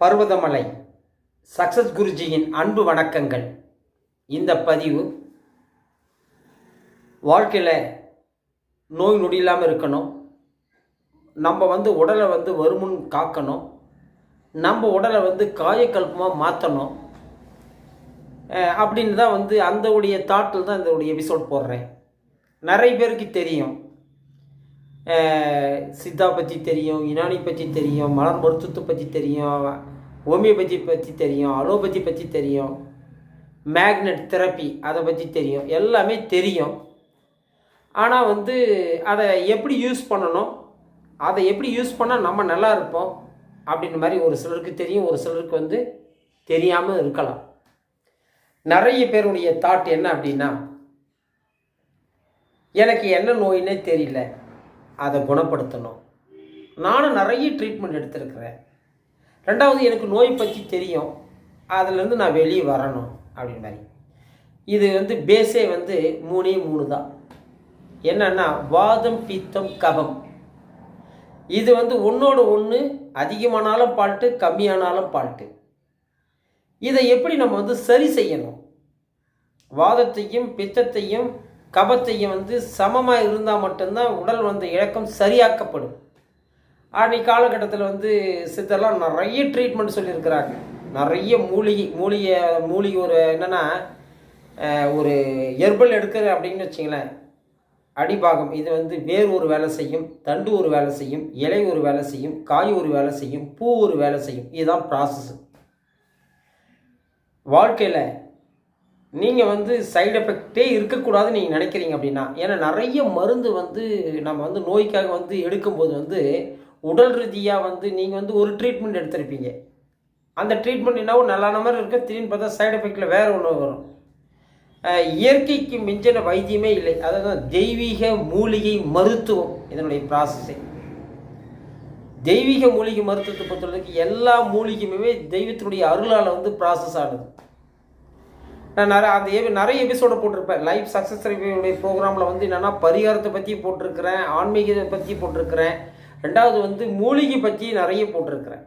Parvathamalai success குருஜியின் அன்பு வணக்கங்கள். இந்த பதிவு வாழ்க்கையில் நோய் நொடி இல்லாமல் இருக்கணும். நம்ம வந்து உடலை வந்து வருமுன் காக்கணும். நம்ம உடலை வந்து காயக்கல்பமாக மாற்றணும் அப்படின்னு தான் வந்து அந்த உடைய தாட்டில் தான் இந்த உடைய எபிசோட் போடுறேன். நிறைய பேருக்கு தெரியும். சித்தா பற்றி தெரியும் யுனானி பற்றி தெரியும் மலர் மருத்துவத்தை பற்றி தெரியும் ஹோமியோபதி பற்றி தெரியும் அலோபதி பற்றி தெரியும் மேக்னெட் தெரப்பி அதை பற்றி தெரியும். எல்லாமே தெரியும். ஆனால் வந்து அதை எப்படி யூஸ் பண்ணணும் அதை எப்படி யூஸ் பண்ணால் நம்ம நல்லா இருப்போம் அப்படின்ற மாதிரி ஒரு சிலருக்கு தெரியும் ஒரு சிலருக்கு வந்து தெரியாமல் இருக்கலாம். நிறைய பேருடைய தாட் என்ன அப்படின்னா எனக்கு என்ன நோயின்னே தெரியல. அதை குணப்படுத்தணும். நானும் நிறைய ட்ரீட்மெண்ட் எடுத்திருக்கிறேன். ரெண்டாவது எனக்கு நோய் பற்றி தெரியும். அதுலேருந்து நான் வெளியே வரணும் அப்படின்னு மாதிரி. இது வந்து பேஸே வந்து மூணே மூணு தான். என்னென்னா வாதம் பித்தம் கபம். இது வந்து ஒன்றோட ஒன்று அதிகமானாலும் பால்ட்டு கம்மியானாலும் பால்ட்டு இதை எப்படி நம்ம வந்து சரி செய்யணும்? வாதத்தையும் பித்தத்தையும் கபத்தையும் வந்து சமமாக இருந்தால் மட்டும்தான் உடல் வந்து இழக்கம் சரியாக்கப்படும். அன்னைக்கு காலகட்டத்தில் வந்து சித்தர்லாம் நிறைய ட்ரீட்மெண்ட் சொல்லியிருக்கிறாங்க. நிறைய மூலிகை மூலிகை மூலிகை ஒரு என்னென்னா ஒரு எர்பல் எடுக்கிற அப்படின்னு வச்சிங்களேன். அடிபாகம். இது வந்து வேர் ஒரு வேலை செய்யும் தண்டு ஒரு வேலை செய்யும் இலை ஒரு வேலை செய்யும் காய் ஒரு வேலை செய்யும் பூ ஒரு வேலை செய்யும். இதுதான் ப்ராசஸ் வாழ்க்கையில் நீங்கள் வந்து சைடு எஃபெக்டே இருக்கக்கூடாதுன்னு நீங்கள் நினைக்கிறீங்க அப்படின்னா ஏன்னா நிறைய மருந்து வந்து நம்ம வந்து நோய்க்காக வந்து எடுக்கும்போது வந்து உடல் ரீதியாக வந்து நீங்கள் வந்து ஒரு ட்ரீட்மெண்ட் எடுத்திருப்பீங்க. அந்த ட்ரீட்மெண்ட் என்னவோ நல்லான மாதிரி இருக்க திடீர்னு பார்த்தா சைடு எஃபெக்டில் வேறு ஒன்று வரும். இயற்கைக்கு மிஞ்சின வைத்தியமே இல்லை. அதாவது தெய்வீக மூலிகை மருத்துவம் இதனுடைய ப்ராசஸே தெய்வீக மூலிகை மருத்துவத்தை பொறுத்தளவுக்கு எல்லா மூலிகையுமே தெய்வத்தினுடைய அருளால் வந்து ப்ராசஸ் ஆனது நான் நிறைய அந்த எபி நிறைய எபிசோட போட்டிருப்பேன். லைஃப் சக்ஸஸ் ரிவ்யூடைய ப்ரோக்ராமில் வந்து என்னென்னா பரிகாரத்தை பற்றி போட்டிருக்கிறேன் ஆன்மீகத்தை பற்றி போட்டிருக்கிறேன். ரெண்டாவது வந்து மூலிகை பற்றி நிறைய போட்டிருக்கிறேன்.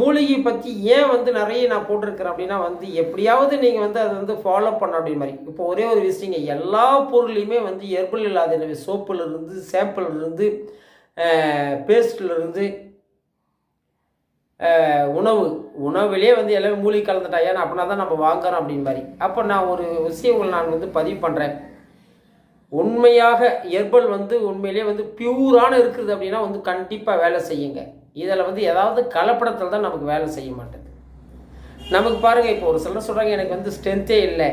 மூலிகை பற்றி ஏன் வந்து நிறைய நான் போட்டிருக்கிறேன் அப்படின்னா வந்து எப்படியாவது நீங்கள் வந்து அதை வந்து ஃபாலோ பண்ண அப்படின் மாதிரி. இப்போ ஒரே ஒரு விஷயங்க எல்லா பொருளையுமே வந்து எர்பல் இல்லாத சோப்புலேருந்து சோப்புல இருந்து உணவு. உணவிலே வந்து எல்லாமே மூலிகை கலந்துட்டா ஏன்னா அப்படின்னா தான் நம்ம வாங்குறோம் அப்படின்னு மாதிரி. அப்போ நான் ஒரு விஷயங்களை நான் வந்து பதிவு பண்ணுறேன் உண்மையாக எர்பல் வந்து உண்மையிலேயே வந்து பியூரான இருக்குது அப்படின்னா வந்து கண்டிப்பாக வேலை செய்யுங்க. இதில் வந்து ஏதாவது கலப்படத்தில் தான் நமக்கு வேலை செய்ய மாட்டேது நமக்கு பாருங்கள் இப்போ ஒரு சிலர் சொல்கிறாங்க எனக்கு வந்து ஸ்ட்ரென்த்தே இல்லை.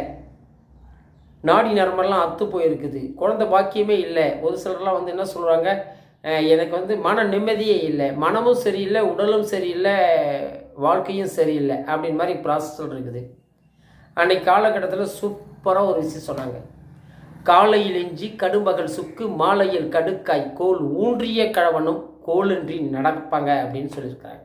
நாடி நரம்பெல்லாம் அத்து போயிருக்குது. குழந்தை பாக்கியமே இல்லை. ஒரு சிலர்லாம் வந்து என்ன சொல்கிறாங்க எனக்கு வந்து மன நிம்மதியே இல்லை. மனமும் சரியில்லை உடலும் சரியில்லை வாழ்க்கையும் சரியில்லை அப்படின்னு மாதிரி ப்ராசஸ் இருக்குது. அன்னைக்கு காலகட்டத்தில் சூப்பராக ஒரு விஷயம் சொன்னாங்க. காலையில் இஞ்சி கடும்பகல் சுக்கு மாலையில் கடுக்காய் கோல் ஊன்றிய கழவனும் கோலின்றி நடப்பாங்க அப்படின்னு சொல்லியிருக்காங்க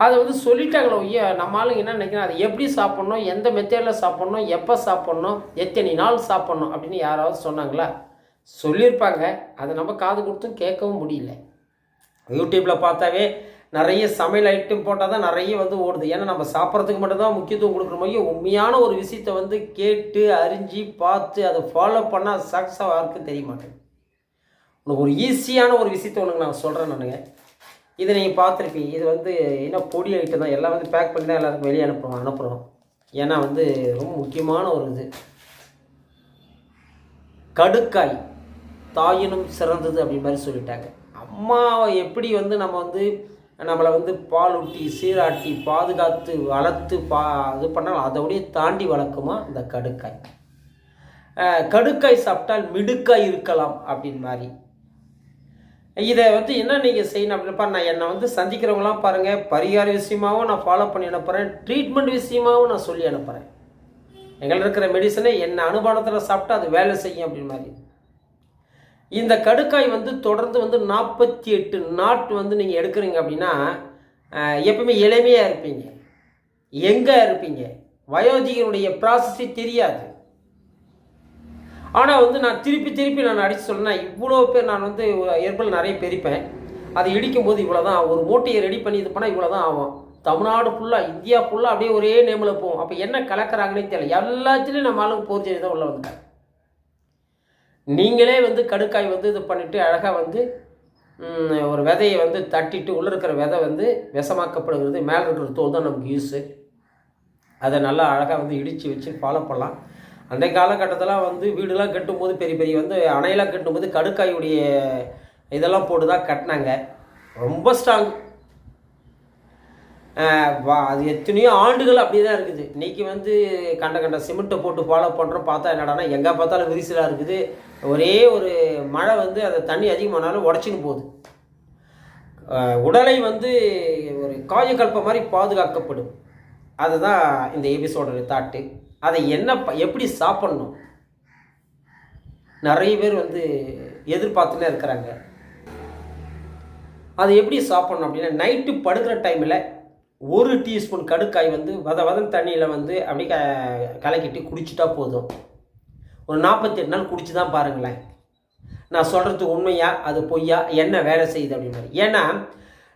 அதை வந்து சொல்லிட்டாங்களோ ஐயா நம்ம ஆளுங்க என்ன நினைக்கிறோம்? அதை எப்படி சாப்பிட்ணும்? எந்த மெத்தேடில் சாப்பிட்ணும்? எப்போ சாப்பிட்ணும்? எத்தனை நாள் சாப்பிட்ணும்? அப்படின்னு யாராவது சொன்னாங்களா? சொல்லியிருப்பாங்க. அதை நம்ம காது கொடுத்தும் கேட்கவும் முடியல. யூடியூப்பில் பார்த்தாவே நிறைய சமையல் ஐட்டம் போட்டால் தான் நிறைய வந்து ஓடுது. ஏன்னா நம்ம சாப்பிட்றதுக்கு மட்டும்தான் முக்கியத்துவம் கொடுக்குற மாதிரி உண்மையான ஒரு விஷயத்தை வந்து கேட்டு அறிஞ்சு பார்த்து அதை ஃபாலோ பண்ணால் சக்ஸஸ் யாருக்கும் தெரிய மாட்டேங்குது. உனக்கு ஒரு ஈஸியான ஒரு விஷயத்தை உனக்கு நான் சொல்கிறேன் நானுங்க இதை நீங்கள் பார்த்துருப்பீங்க. இது வந்து என்ன பொடி ஐட்டம் தான்? எல்லாம் வந்து பேக் பண்ணி தான் எல்லாருக்கும் வெளியே அனுப்புகிறோம் அனுப்புகிறோம் ஏன்னா வந்து ரொம்ப முக்கியமான ஒரு இது. கடுக்காய். தாயினும் சிறந்தது அப்படின்னு மாதிரி சொல்லிட்டாங்க. அம்மாவை எப்படி வந்து நம்ம வந்து நம்மளை வந்து பால் ஊட்டி சீராட்டி பாதுகாத்து வளர்த்து பா இது பண்ணாலும் அதோடைய தாண்டி வளர்க்குமா? இந்த கடுக்காய். கடுக்காய் சாப்பிட்டால் மிடுக்காய் இருக்கலாம் அப்படின்னு மாதிரி. இதை வந்து என்ன நீங்கள் செய்யணும் அப்படின்னா நான் என்னை வந்து சந்திக்கிறவங்களாம் பாருங்கள் பரிகார விஷயமாகவும் நான் ஃபாலோ பண்ணி அனுப்புகிறேன் ட்ரீட்மெண்ட் விஷயமாகவும் நான் சொல்லி அனுப்புகிறேன் எங்கள் இருக்கிற மெடிசனை என்ன அனுபவத்தில் சாப்பிட்டா அது வேலை செய்யும் அப்படின்னு மாதிரி. இந்த கடுக்காய் வந்து தொடர்ந்து வந்து நாற்பத்தி எட்டு நாட் வந்து நீங்கள் எடுக்கிறீங்க அப்படின்னா எப்பவுமே இளமையாக இருப்பீங்க. எங்கே இருப்பீங்க? வயோதிகனுடைய ப்ராசஸே தெரியாது. ஆனால் வந்து நான் திருப்பி திருப்பி நான் அடித்து சொன்னேன் இவ்வளோ பேர் நான் வந்து ஏற்பல் நிறைய பெரிப்பேன் அதை இடிக்கும்போது இவ்வளோ தான் ஒரு மூட்டையை ரெடி பண்ணி இது பண்ணால் இவ்வளோ தான் ஆகும். தமிழ்நாடு ஃபுல்லாக இந்தியா ஃபுல்லாக அப்படியே ஒரே நேமில் போகும். அப்போ என்ன கலக்கிறாங்கன்னே தெரியல. எல்லாத்துலேயும் நம்ம ஆளுங்க போர்ஜரி தான் உள்ளே வந்துட்டாங்க நீங்களே வந்து கடுக்காய் வந்து இது பண்ணிவிட்டு அழகாக வந்து ஒரு விதையை வந்து தட்டிட்டு உள்ளே இருக்கிற விதை வந்து விஷமாக்கப்படுகிறது. மேலே இருக்கிற தோல் தான் நமக்கு யூஸு அதை நல்லா அழகாக வந்து இடித்து வச்சு ஃபாலோ பண்ணலாம். அன்றைய காலகட்டத்தில் வந்து வீடுலாம் கட்டும்போது பெரிய பெரிய வந்து அணையெல்லாம் கட்டும்போது கடுக்காயுடைய இதெல்லாம் போட்டு தான் கட்டினாங்க. ரொம்ப ஸ்ட்ராங். அது எத்தனையோ ஆண்டுகள் அப்படியே தான் இருக்குது. இன்றைக்கி வந்து கண்ட கண்ட சிமெண்ட்டை போட்டு ஃபாலோ பண்ணுறோம் பார்த்தா என்னடான்னா எங்கே பார்த்தாலும் விரிசலாக இருக்குது. ஒரே ஒரு மழை வந்து அந்த தண்ணி அதிகமானாலும் உடச்சின்னு போகுது. உடலை வந்து ஒரு காயக்கல்ப மாதிரி பாதுகாக்கப்படும். அதுதான் இந்த எபிசோட தாட்டு. அதை என்ன ப- எப்படி சாப்பிட்ணும்? நிறைய பேர் வந்து எதிர்பார்த்துட்டே இருக்கிறாங்க. அதை எப்படி சாப்பிட்ணும் அப்படின்னா நைட்டு படுக்கிற டைமில் ஒரு டீஸ்பூன் கடுக்காய் வந்து வத வதன் தண்ணியில் வந்து அப்படியே க கலக்கிட்டு குடிச்சிட்டா போதும். ஒரு நாற்பத்தெட்டு நாள் குடிச்சு தான் பாருங்களேன். நான் சொல்கிறது உண்மையா? அது பொய்யா? என்ன வேலை செய்யுது அப்படின்னு ஏன்னா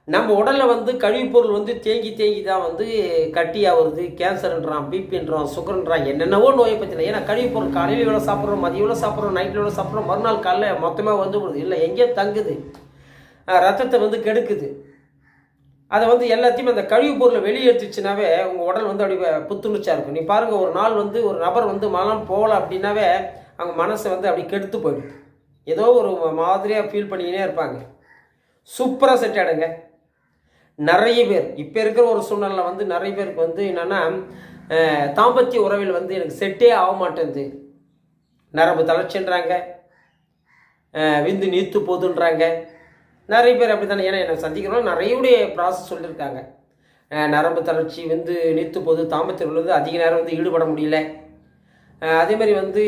நம்ம உடலில் வந்து கழிவுப்பொருள் வந்து தேங்கி தேங்கி தான் வந்து கட்டியாக வருது கேன்சர்ன்றான் பிபின்றான் சுகர்ன்றான் என்னென்னவோ நோயை பற்றின. ஏன்னா கழிவுப்பொருள் காலையில் எவ்வளோ சாப்பிட்றோம் மதியம் எவ்வளோ சாப்பிட்றோம் நைட்டில் எவ்வளோ சாப்பிட்றோம் மறுநாள் காலையில் மொத்தமாக வந்து விடுது இல்லை எங்கேயோ தங்குது. ரத்தத்தை வந்து கெடுக்குது. அதை வந்து எல்லாத்தையும் அந்த கழிவுப் பொருளை வெளியே எடுத்துச்சுனாவே உங்கள் உடல் வந்து அப்படி புத்துணர்ச்சியாக இருக்கும். நீ பாருங்கள் ஒரு நாள் வந்து ஒரு நபர் வந்து மலம் போகல அப்படின்னாவே அவங்க மனசை வந்து அப்படி கெடுத்து போயிடும். ஏதோ ஒரு மாதிரியாக ஃபீல் பண்ணிக்கினே இருப்பாங்க. சூப்பராக செட் ஆகிடுங்க நிறைய பேர் இப்போ இருக்கிற ஒரு சூழ்நிலை வந்து நிறைய பேருக்கு வந்து என்னென்னா தாம்பத்திய உறவில் வந்து எனக்கு செட்டே ஆக மாட்டேங்குது. நரம்பு தளர்ச்சின்றாங்க. விந்து நீத்து போகுதுன்றாங்க. நிறைய பேர் அப்படி தானே ஏன்னா எனக்கு சந்திக்கிறோம் நிறையுடைய ப்ராசஸ் சொல்லியிருக்காங்க. நரம்பு தளர்ச்சி வந்து நீத்து போது தாம்பத்தியம் வந்து அதிக நேரம் வந்து ஈடுபட முடியல. அதேமாதிரி அதே மாதிரி வந்து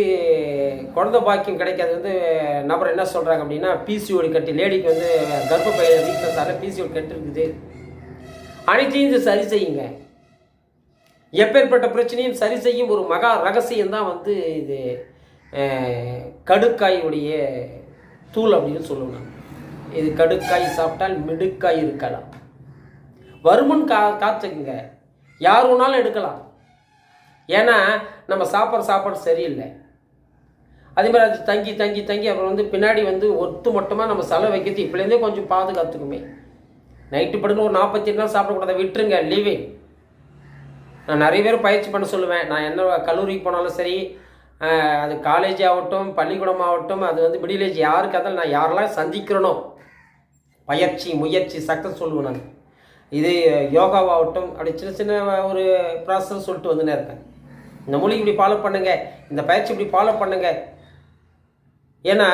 குழந்தை பாக்கியம் கிடைக்காது வந்து நபர் என்ன சொல்கிறாங்க அப்படின்னா பிசிஓடி கட்டி லேடிக்கு வந்து கர்ப்பப்பை வீக்னஸால பிசிஓடி கட்டு இருக்குது அனைத்தையும் இது சரி செய்யுங்க. எப்பேற்பட்ட பிரச்சனையும் சரி செய்யும் ஒரு மகா ரகசியம் தான் வந்து இது கடுக்காயுடைய தூள் அப்படின்னு சொல்லுவேன் இது கடுக்காய் சாப்பிட்டால் மிடுக்காய் இருக்கலாம். வருமுன் கா காத்துக்குங்க. யார் வேணாலும் எடுக்கலாம். ஏன்னா நம்ம சாப்பிட்ற சாப்பாடு சரியில்லை. அதே மாதிரி அது தங்கி தங்கி தங்கி அப்புறம் வந்து பின்னாடி வந்து ஒத்து மொத்தமாக நம்ம செலவு வைக்கிறது இப்போலேருந்தே கொஞ்சம் பாதுகாத்துக்குமே. நைட்டு படுக்க ஒரு நாற்பத்தி எட்டு நாள் சாப்பிடக்கூடாத விட்டுருங்க லீவிங் நான் நிறைய பேர் பயிற்சி பண்ண சொல்லுவேன். நான் என்ன கல்லூரிக்கு போனாலும் சரி அது காலேஜ் ஆகட்டும் பள்ளிக்கூடம் ஆகட்டும் அது வந்து மிடில் ஏஜ் யாருக்கு அதில் நான் யாரெல்லாம் சந்திக்கிறனோ பயிற்சி முயற்சி சக்ஸஸ் சொல்லுவேன் நான். இது யோகாவாகட்டும் அப்படி சின்ன சின்ன ஒரு ப்ராசஸ் சொல்லிட்டு வந்துனே இருக்கேன் இந்த மொழி இப்படி ஃபாலோ பண்ணுங்க இந்த பயிற்சி இப்படி ஃபாலோ பண்ணுங்க. ஏன்னா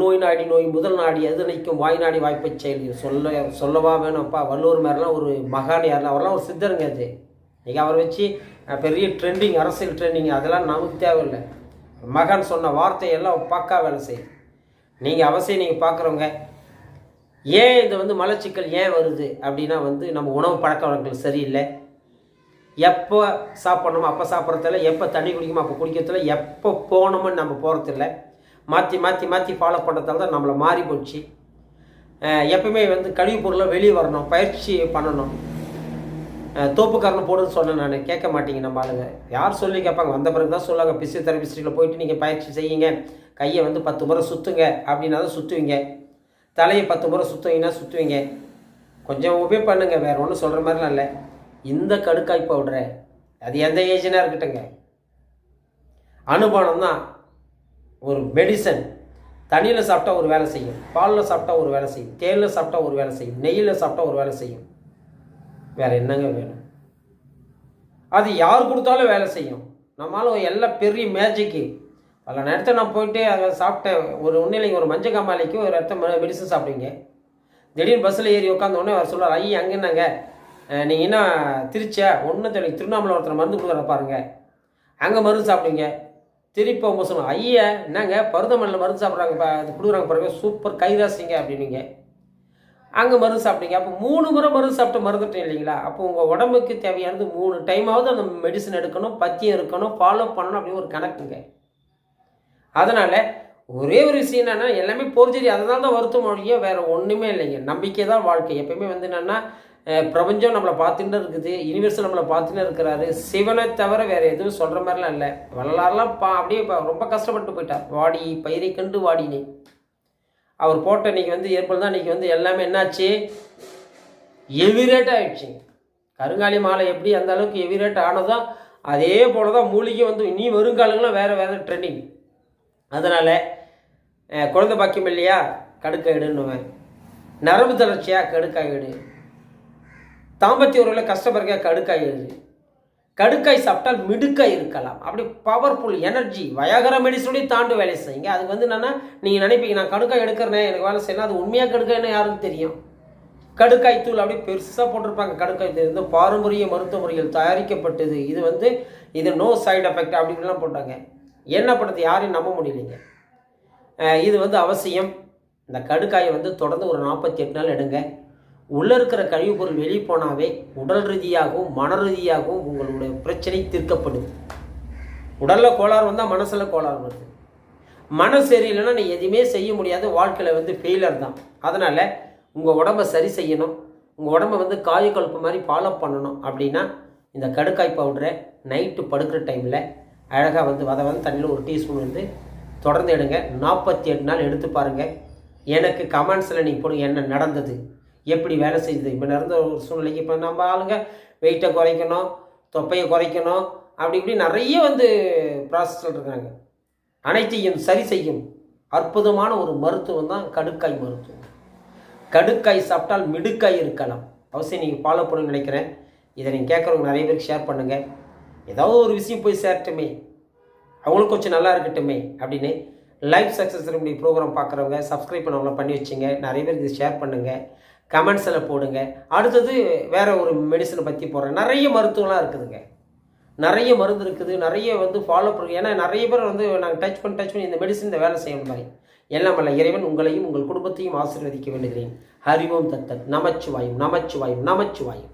நோய் நாடி நோய் முதல் நாடி எது நிற்கும் வாய் நாடி வாய்ப்பை செயல். சொல்ல சொல்லவா வேணும்ப்பா வள்ளுவர் மாதிரிலாம் ஒரு மகான் யாரெல்லாம் அவரெல்லாம் ஒரு சித்தருங்க அது. நீங்கள் அவரை வச்சு பெரிய ட்ரெண்டிங் அரசியல் ட்ரெண்டிங் அதெல்லாம் நமக்கு தேவையில்லை. மகான் சொன்ன வார்த்தையெல்லாம் பக்கா வேலை செய்யுது நீங்கள் அவசியம் நீங்கள் பார்க்குறவங்க ஏன் இது வந்து மலச்சிக்கல் ஏன் வருது அப்படின்னா வந்து நம்ம உணவு பழக்க வழக்கங்கள் சரியில்லை. எப்போ சாப்பிட்ணுமோ அப்போ சாப்பிட்றதில்ல எப்போ தண்ணி குடிக்குமோ அப்போ குடிக்கிறதில்ல எப்போ போகணுமோ நம்ம போகிறதில்ல மாற்றி மாற்றி மாற்றி ஃபாலோ பண்ணுறதால தான் நம்மளை மாறி போச்சு. அஹ் எப்பவுமே வந்து கழிவுப் பொருளை வெளியே வரணும் பயிற்சி பண்ணணும். தோப்புக்காரனை போடுன்னு சொன்னேன் நான் கேட்க மாட்டீங்க நம்ம ஆளுங்க. யார் சொல்லி கேட்பாங்க? வந்த பிறகு தான் சொல்லுவாங்க பிசியோதெரபிஸ்டில் போயிட்டு நீங்கள் பயிற்சி செய்யுங்க கையை வந்து பத்து முறை சுற்றுங்க அப்படின்னா தான் சுற்றுவீங்க தலையை பத்து முறை சுற்றுவீங்கன்னா சுற்றுவீங்க கொஞ்சம் உபே பண்ணுங்க வேறு ஒன்றும் சொல்கிற மாதிரிலாம் இல்லை. இந்த கடுக்காய் பவுடரை அது எந்த ஏஜனாக இருக்கட்டுங்க அனுபவம் தான் ஒரு மெடிசன் தண்ணியில் சாப்பிட்டா ஒரு வேலை செய்யும். பாலில் சாப்பிட்டா ஒரு வேலை செய்யும். தேனில் சாப்பிட்டா ஒரு வேலை செய்யும். நெய்யில் சாப்பிட்டா ஒரு வேலை செய்யும். வேறு என்னங்க வேணும்? அது யார் கொடுத்தாலும் வேலை செய்யும். நம்மளால எல்லாம் பெரிய மேஜிக்கு பல நேரத்தில் நான் போயிட்டு அதை சாப்பிட்டேன் ஒரு ஒன்றில் ஒரு மஞ்சள் காமாலைக்கு ஒரு இடத்த மெடிசன் சாப்பிடுவீங்க. திடீர்னு பஸ்ஸில் ஏறி உட்காந்தோடனே அவர் சொல்லுவார் ஐயா அங்கே நீங்கள் என்ன திருச்சியா? ஒன்றும் தெரியும் திருவண்ணாமலை ஒருத்தர் மருந்து கொடுக்குற பாருங்க. அங்கே மருந்து சாப்பிடுங்க திருப்பி அவங்க சொல்லுவாங்க ஐயா என்னங்க? பருதமல்லில் மருந்து சாப்பிட்றாங்க அது கொடுக்குறாங்க பாருங்க. சூப்பர் கைராசிங்க அப்படின்னீங்க. அங்கே மருந்து சாப்பிட்டீங்க. அப்போ மூணு முறை மருந்து சாப்பிட்டு மறந்துட்டேன் இல்லைங்களா? அப்போ உங்கள் உடம்புக்கு தேவையானது மூணு டைமாவது அந்த மெடிசன் எடுக்கணும் பத்தியம் இருக்கணும் ஃபாலோ பண்ணணும் அப்படின்னு ஒரு கணக்குங்க. அதனால் ஒரே ஒரு விஷயம் என்னென்னா எல்லாமே போர்ஜரி அதனால தான் வருத்தம் ஒழிய வேறு ஒன்றுமே இல்லைங்க. நம்பிக்கை தான் வாழ்க்கை. எப்பயுமே வந்து என்னென்னா பிரபஞ்சம் நம்மளை பார்த்துட்டு இருக்குது யூனிவர்ஸ் நம்மளை பார்த்துட்டு இருக்கிறாரு. சிவனை தவிர வேறு எதுவும் சொல்கிற மாதிரிலாம் இல்லை. வரலாறுலாம் பா அப்படியே இப்போ ரொம்ப கஷ்டப்பட்டு போயிட்டார். வாடி பயிரை கண்டு வாடினே. அவர் போட்ட இன்னைக்கு வந்து ஏற்பல் தான் இன்றைக்கி வந்து எல்லாமே என்னாச்சு? எவிரேட் ஆகிடுச்சு கருங்காலி மாலை எப்படி அந்த அளவுக்கு எவிரேட் ஆனதோ அதே போல தான் மூலிகை வந்து இனி வருங்காலங்களும் வேறு வேறு ட்ரெண்டிங் அதனால் குழந்தை பாக்கியம் இல்லையா? கடுக்காயிடுன்னுவேன். நரம்பு தளர்ச்சியாக கடுக்காயிடு. தாம்பத்திய உறவில் கஷ்டப்படுறா கடுக்காயிடுது. கடுக்காய் சாப்பிட்டால் மிடுக்காய் இருக்கலாம். அப்படி பவர்ஃபுல் எனர்ஜி வயாகர மெடிசனோடய தாண்டு வேலை செய்யுங்க. அது வந்து என்னென்னா நீங்கள் நினைப்பீங்க நான் கடுக்காய் எடுக்கிறேன் எனக்கு வேலை செய்யணும் அது உண்மையாக கடுக்காய்னு யாருக்கு தெரியும்? கடுக்காய் தூள் அப்படியே பெருசாக போட்டிருப்பாங்க. கடுக்காய் தூள் வந்து பாரம்பரிய மருத்துவ முறையில் தயாரிக்கப்பட்டது. இது வந்து இது நோ சைடு எஃபெக்ட் அப்படி இப்படிலாம் போட்டாங்க. என்ன பண்ணுறது யாரையும் நம்ப முடியலைங்க. இது வந்து அவசியம். இந்த கடுக்காயை வந்து தொடர்ந்து ஒரு நாற்பத்தி எட்டு நாள் எடுங்க. உள்ளே இருக்கிற கழிவுப் பொருள் வெளியே போனாவே உடல் ரீதியாகவும் மன ரீதியாகவும் உங்களுடைய பிரச்சனை தீர்க்கப்படும் உடலில் கோளாறு வந்தால் மனசில் கோளாறு வருது. மன சரியில்லைன்னா நீ எதுவுமே செய்ய முடியாது வாழ்க்கையில் வந்து ஃபெயிலர் தான். அதனால் உங்கள் உடம்ப சரி செய்யணும். உங்கள் உடம்ப வந்து காயக்கொழுப்பு மாதிரி ஃபாலோ பண்ணணும் அப்படின்னா இந்த கடுக்காய் பவுடரை நைட்டு படுக்கிற டைமில் அழகாக வந்து வத வந்து தண்ணியில் ஒரு டீஸ்பூன் வந்து தொடர்ந்து எடுங்க. நாற்பத்தி எட்டு நாள் எடுத்து பாருங்கள் எனக்கு கமெண்ட்ஸில் நீங்கள் போடுங்க என்ன நடந்தது எப்படி வேலை செய்யுது இப்போ நடந்த ஒரு சூழ்நிலைக்கு இப்போ நம்ம ஆளுங்க வெயிட்டை குறைக்கணும் தொப்பையை குறைக்கணும் அப்படி இப்படி நிறைய வந்து ப்ராசஸில் இருக்காங்க அனைத்தையும் சரி செய்யும் அற்புதமான ஒரு மருத்துவம் தான் கடுக்காய் மருத்துவம். கடுக்காய் சாப்பிட்டால் மிடுக்காய் இருக்கலாம். அவசியம் நீங்கள் ஃபாலோ பண்ணணும்னு நினைக்கிறேன். இதை நீங்கள் கேட்குறவங்க நிறைய பேருக்கு ஷேர் பண்ணுங்கள் ஏதாவது ஒரு விஷயம் போய் சேரட்டுமே. அவங்களுக்கு கொஞ்சம் நல்லா இருக்கட்டுமே அப்படின்னு லைஃப் சக்ஸஸ் ரெமடி ப்ரோக்ராம் பார்க்குறவங்க சப்ஸ்கிரைப் பண்ணவங்கள பண்ணி வச்சுங்க. நிறைய பேர் இது ஷேர் பண்ணுங்கள் கமெண்ட்ஸில் போடுங்க. அடுத்தது வேறு ஒரு மெடிசனை பற்றி போடுறேன் நிறைய மருத்துவம்லாம் இருக்குதுங்க. நிறைய மருந்து இருக்குது. நிறைய வந்து ஃபாலோ பண்ணுங்க ஏன்னா நிறைய பேர் வந்து நாங்கள் டச் பண்ணி டச் பண்ணி இந்த மெடிசன் இந்த வேலை செய்யணும் மாதிரி. எல்லாம் வல்ல இறைவன் உங்களையும் உங்கள் குடும்பத்தையும் ஆசீர்வதிக்க வேண்டுகிறேன். ஹரிவோம் தத்தத் நமச்சிவாயும் நமச்சிவாயும் நமச்சிவாயும்.